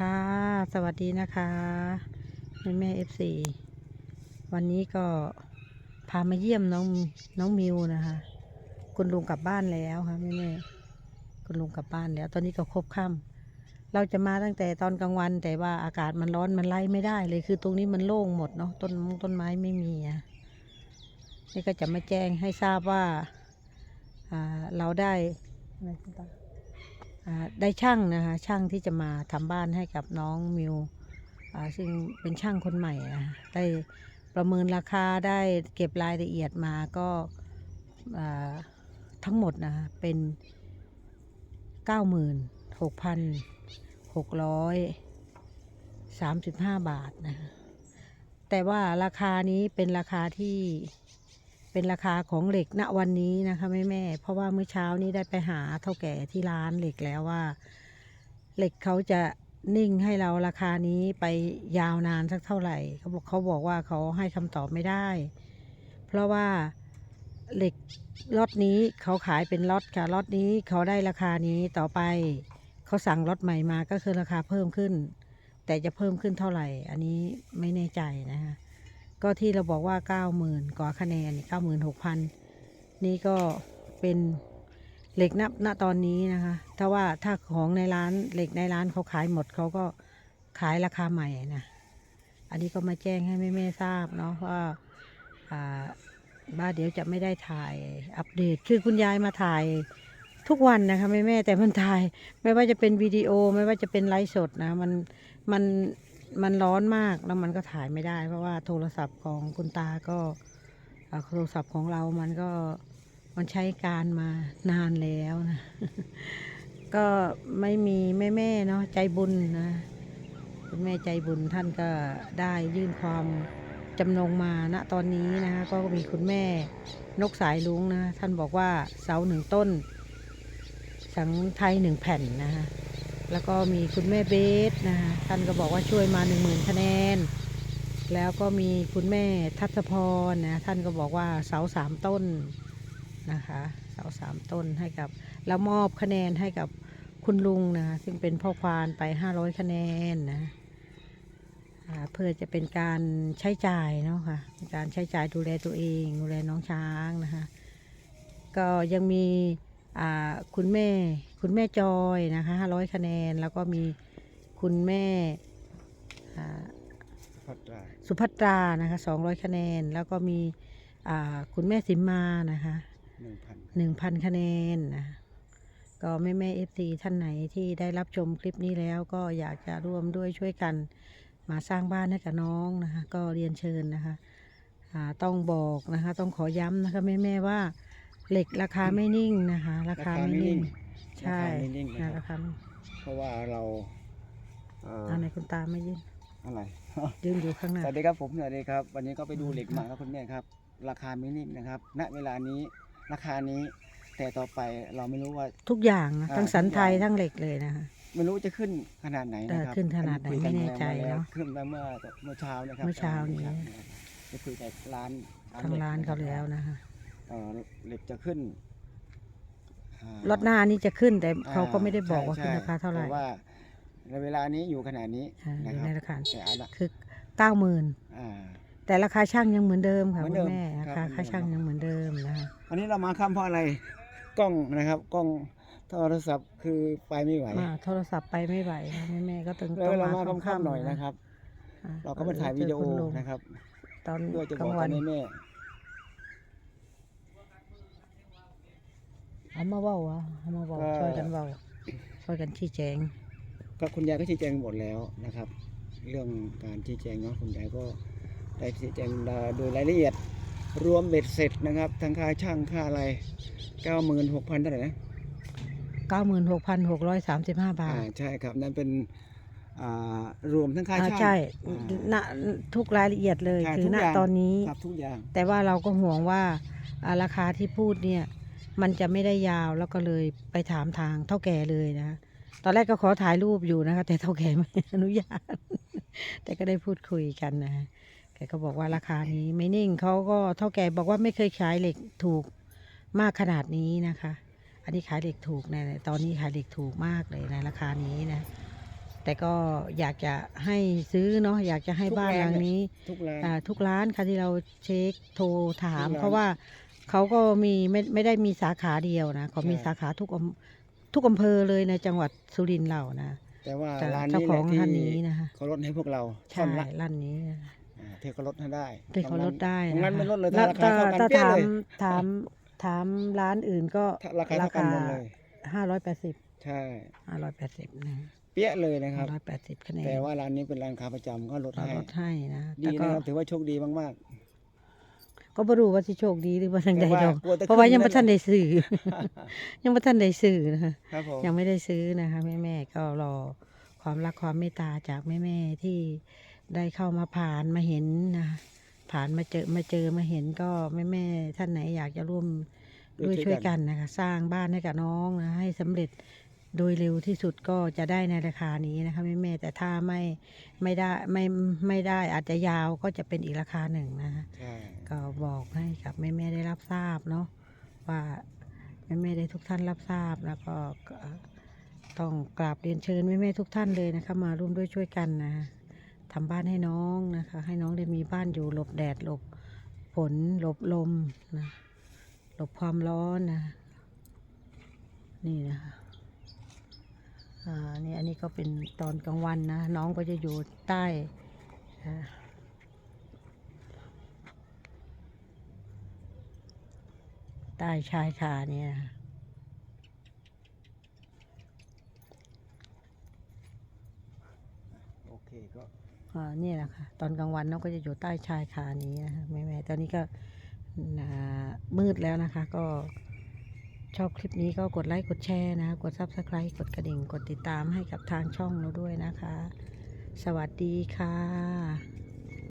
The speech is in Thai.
ค่ะ สวัสดีนะคะแม่แม่เอฟซีวันนี้ก็พามาเยี่ยมน้องน้องมิวนะคะ คุณลุงกลับบ้านแล้วค่ะแม่แม่คุณลุงกลับบ้านแล้ว ตอนนี้ก็ครบค่ำเราจะมาตั้งแต่ตอนกลางวัน แต่ว่าอากาศมันร้อนมันไล่ไม่ได้เลย คือตรงนี้มันโล่งหมดเนาะต้นต้นไม้ไม่มีอะนี่ก็จะมาแจ้งให้ทราบว่าอ่าเราได้อะไรตาอ่า ได้ช่างนะคะช่างที่จะมาทำบ้านให้กับน้องมิวซึ่งเป็นช่างคนใหม่นะได้ประเมินราคาได้เก็บรายละเอียดมาก็ทั้งหมดนะะเป็น 96,635 บาทนะะแต่ว่าราคานี้เป็นราคาที่ เป็นราคาของเหล็กณวันนี้นะคะแม่แม่เพราะว่าเมื่อเช้านี้ได้ไปหาเท่าแก่ที่ร้านเหล็กแล้วว่า เหล็กเขาจะนิ่งให้เราราคานี้ไปยาวนานสักเท่าไหร่เขาบอกเขาบอกว่าเขาให้คำตอบไม่ได้ เพราะว่าเหล็กล็อตนี้เขาขายเป็นล็อตค่ะล็อตนี้เขาได้ราคานี้ต่อไปเขาสั่งล็อตใหม่มาก็คือราคาเพิ่มขึ้น แต่จะเพิ่มขึ้นเท่าไหร่ อันนี้ไม่แน่ใจนะคะ ก็ที่เราบอกว่า90,000กว่าคะแนน96,000นี่ก็เป็นเหล็กณณตอนนี้นะคะถ้าว่าถ้าของในร้านเหล็กในร้านเขาขายหมดเขาก็ขายราคาใหม่นะอันนี้ก็มาแจ้งให้แม่ๆทราบเนาะว่าบ้าเดี๋ยวจะไม่ได้ถ่ายอัปเดต คือคุณยายมาถ่ายทุกวันนะคะแม่แม่ๆแต่มันถ่าย ไม่ว่าจะเป็นวิดีโอไม่ว่าจะเป็นไลฟ์สดนะมันมัน มันร้อนมากแล้วมันก็ถ่ายไม่ได้ เพราะว่าโทรศัพท์ของคุณตาก็โทรศัพท์ของเรามันก็มันใช้การมานานแล้วนะ ก็ไม่มีแม่แม่ๆเนาะใจบุญนะคุณแม่ใจบุญท่านก็ได้ยื่นความจำนงมาณตอนนี้นะคะก็มีคุณแม่นกสายลุงนะ ท่านบอกว่าเสาหนึ่งต้น สังไทยหนึ่งแผ่นนะคะ แล้วก็มีคุณแม่เบสนะคะท่านก็บอกว่าช่วยมาหนึ่งหมื่นคะแนน แล้วก็มีคุณแม่ทัศพรนะท่านก็บอกว่าเสาสามต้นนะคะเสาสามต้นให้กับแล้วมอบคะแนนให้กับคุณลุงนะคะซึ่งเป็นพ่อควานไป500คะแนนนะเพื่อจะเป็นการใช้จ่ายเนาะค่ะการใช้จ่ายดูแลตัวเอง ดูแลน้องช้างนะคะก็ยังมี คุณแม่คุณแม่จอยนะคะ500คะแนน แล้วก็มีคุณแม่อ่าพัตราสุภัตรานะคะ200คะแนน แล้วก็มีอ่าคุณแม่สิมมานะคะหนึ่งพัน1,000คะแนนนะก็แม่แม่เอฟซีท่านไหนที่ได้รับชมคลิปนี้แล้วก็อยากจะร่วมด้วยช่วยกันมาสร้างบ้านให้กับน้องนะคะ ก็เรียนเชิญนะคะอ่าต้องบอกนะคะ ต้องขอย้ำนะคะแม่แม่ว่า เหล็กราคาไม่นิ่งนะคะ ราคาไม่นิ่ง ใช่ราคาไม่นิ่งนะนะครัราบคาเพราะว่าเราเอ่ออันไหนคุณตาไม่ยืนอะไร ยืนอยู่ข้างหน้า สวัสดีครับผมสวัสดีครับ วันนี้ก็ไปดูเหล็กมาครับคุณแม่ครับ ราคาไม่นิ่งนะครับ ณเวลานี้ราคานี้แต่ต่อไปเราไม่รู้ว่า ทุกอย่างนะอ่าทั้งสันไทยทุกอย่าง ทั้งเหล็กเลยนะคะ ไม่รู้จะขึ้นขนาดไหนนะครับเออขึ้นขนาดไหนอัคุยกัไม่แน่ใจมาแล้วเนอะขึ้นไปเมื่อเมื่อเช้านะครับเมื่อเช้านี้ครับไปคุยกับร้านทางร้านเขาหกะคบแล้วนะคะ เอ่อเหล็กจะขึ้นอ่ารถหน้านี่จะขึ้นแต่เขาก็อ่ไม่ได้บอกว่าใช่ขึ้นราคาเท่าไหร่แต่ว่าในเวลานี้อยู่ขนาดนี้อ่าอนะยู่ครับในราคาแต่เอาละคือเก้าหมื่นอ่าแต่ราคาช่างยังเหมือนเดิมค่ะเหมืคุอนเดิณมแม่ครัราบคาค่าช่างเหมือนเดิมยังเหมือนเดิมนะคะวันนี้เรามาค่ำเพราะอะไรกล้องนะครับกล้องโทรศัพท์คือไปไม่ไหวมาโทรศัพท์ไปไม่ไหวค่ะแม่แม่ก็ตึงแล้วต้องเรามามาค่ำๆหน่อยนะครับอ่เราก็มาถ่ายวิดีโอเจคุณลุงนะครับ ตอนเพื่อจะกบลาอกงวักันนให้แม่ เอามาเว้าอะเอามาเว้าช่วยกันเว้าช่วยกันชี้แจงก็คุณยายก็ชี้แจงหมดแล้วนะครับ เรื่องการชี้แจงเนาะคุณยายก็ได้ชี้แจงโดยรายละเอียดรวมเบ็ดเสร็จนะครับ ทั้งค่าช่างค่าอะไรเก้าหมื่นหกพันเท่าไหร่นะเก้าหมื่นหกพันหกร้อยสามสิบห้าบาอ่าทใช่ครับนั่นเป็นอ่ารวมทั้งค่าอ่าช่าง ใช่อ่าณทุกรายละเอียดเลยใช่คือทุกณอย่าง ตอนนี้ ครับทุกอย่างแต่ว่าเราก็ห่วงว่าอ่าราคาที่พูดเนี่ย มันจะไม่ได้ยาวแล้วก็เลยไปถามทางเท่าแก่เลยนะคะตอนแรกก็ขอถ่ายรูปอยู่นะคะ แต่เท่าแก่ไม่อนุญาต แต่ก็ได้พูดคุยกันนะแกก็บอกว่าราคานี้ไม่นิ่งเขาก็เท่าแก่บอกว่าไม่เคยขายเหล็กถูกมากขนาดนี้นะคะ อันนี้ขายเหล็กถูกในตอนนี้ขายเหล็กถูกมากเลยในราคานี้นะ แต่ก็อยากจะให้ซื้อเนาะอยากจะให้ทุกบ้านร้านหลังเนี่ยนี้ทุกร้านอ่าทุกร้านค่ะที่เราเช็คโทรถามทุกร้านเพราะว่า เขาก็มีไม่ไม่ได้มีสาขาเดียวนะเขามีใช่สาขาทุกอำทุกอำเภอเลยในจังหวัดสุรินทร์เรานะ แต่ว่าแต่ร้านเจ้านี้ขแหองละที่ท่านนี้นะคะเขาลดให้พวกเราท่ใช่อนละร้านนี้นะอ่าที่เขาลดให้ได้ที่เขาลดได้ตรงนั้นนะคะไม่ลดเลยแล้ถ้าวราคาเท่ากันถ้าเปี้ยถามเลยถามถามร้านอื่นก็ถ้าราคาเท่ากันหมดเลยห้าร้อยแปดสิบใช่ห้าร้อยแปดสิบนะเปี้ยเลยนะครับร้อยแปดสิบคะแนนแต่ว่าร้านนี้เป็นร้านค้าประจำก็ลดเราให้ลดให้นะดีแต่ก็นะครับถือว่าโชคดีมาก ก็บ่รู้ว่าสิโชคดีหรือว่าทางใดแต่ว่าดอกกลัวจะเพราะว่าขึ้นยังนั่ไม่นแหละทันได้ซื้อ ยังไม่ทันได้ซื้อนะคะๆครับผมยังไม่ได้ซื้อนะคะแม่แม่ๆก็รอความรักความเมตตาจากแม่แม่ๆที่ได้เข้ามาผ่านมาเห็นนะผ่านมาเจอมาเจอมาเห็นก็แม่แม่ๆท่านไหนอยากจะร่วมด้วยช่วยกันนะคะ สร้างบ้านให้กับน้องนะให้สำเร็จ โดยเร็วที่สุดก็จะได้ในราคานี้นะคะแม่แม่ๆแต่ถ้าไม่ไม่ได้ไม่ไม่ได้อาจจะยาวก็จะเป็นอีกราคาหนึ่งนะคะใช่ก็บอกให้กับแม่แม่ๆได้รับทราบเนาะว่าแม่แม่ๆได้ทุกท่านรับทราบแล้วก็เอ่อต้องกราบเรียนเชิญแม่แม่ๆทุกท่านเลยนะคะมาร่วมด้วยช่วยกันนะทำบ้านให้น้องนะคะ ให้น้องได้มีบ้านอยู่หลบแดดหลบฝนหลบลมนะหลบความร้อนนะนี่นะคะ อ่านี่อันนี้ก็เป็นตอนกลางวันนะ น้องก็จะอยู่ใต้อ่าใต้ชายคาเนี่ยนะคะโอเคก็อ่านี่แหละค่ะ ตอนกลางวันน้องก็จะอยู่ใต้ชายคานี้นะคะแม่แม่ๆตอนนี้ก็อ่ามืดแล้วนะคะ ก็ ชอบคลิปนี้ก็กดไลค์กดแชร์นะ กดซับสไคร b ์กดกระดิ่ง กดติดตามให้กับทางช่องเราด้วยนะคะ สวัสดีค่ะ